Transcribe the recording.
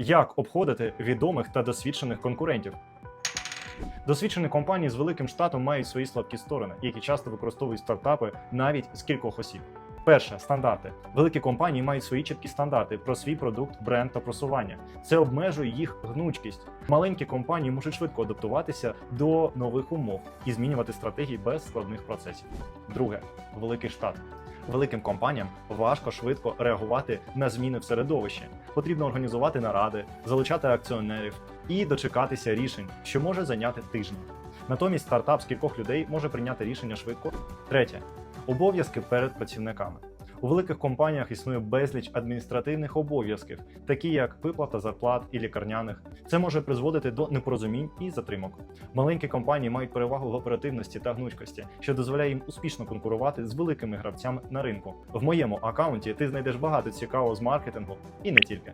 Як обходити відомих та досвідчених конкурентів? Досвідчені компанії з великим штатом мають свої слабкі сторони, які часто використовують стартапи навіть з кількох осіб. Перше стандарти. Великі компанії мають свої чіткі стандарти про свій продукт, бренд та просування. Це обмежує їх гнучкість. Маленькі компанії можуть швидко адаптуватися до нових умов і змінювати стратегії без складних процесів. Друге великий штат. Великим компаніям важко швидко реагувати на зміни в середовищі. Потрібно організувати наради, залучати акціонерів і дочекатися рішень, що може зайняти тижні. Натомість стартап з кількох людей може прийняти рішення швидко. Третє обов'язки перед працівниками. У великих компаніях існує безліч адміністративних обов'язків, такі як виплата зарплат і лікарняних. Це може призводити до непорозумінь і затримок. Маленькі компанії мають перевагу в оперативності та гнучкості, що дозволяє їм успішно конкурувати з великими гравцями на ринку. В моєму аккаунті ти знайдеш багато цікавого з маркетингу і не тільки.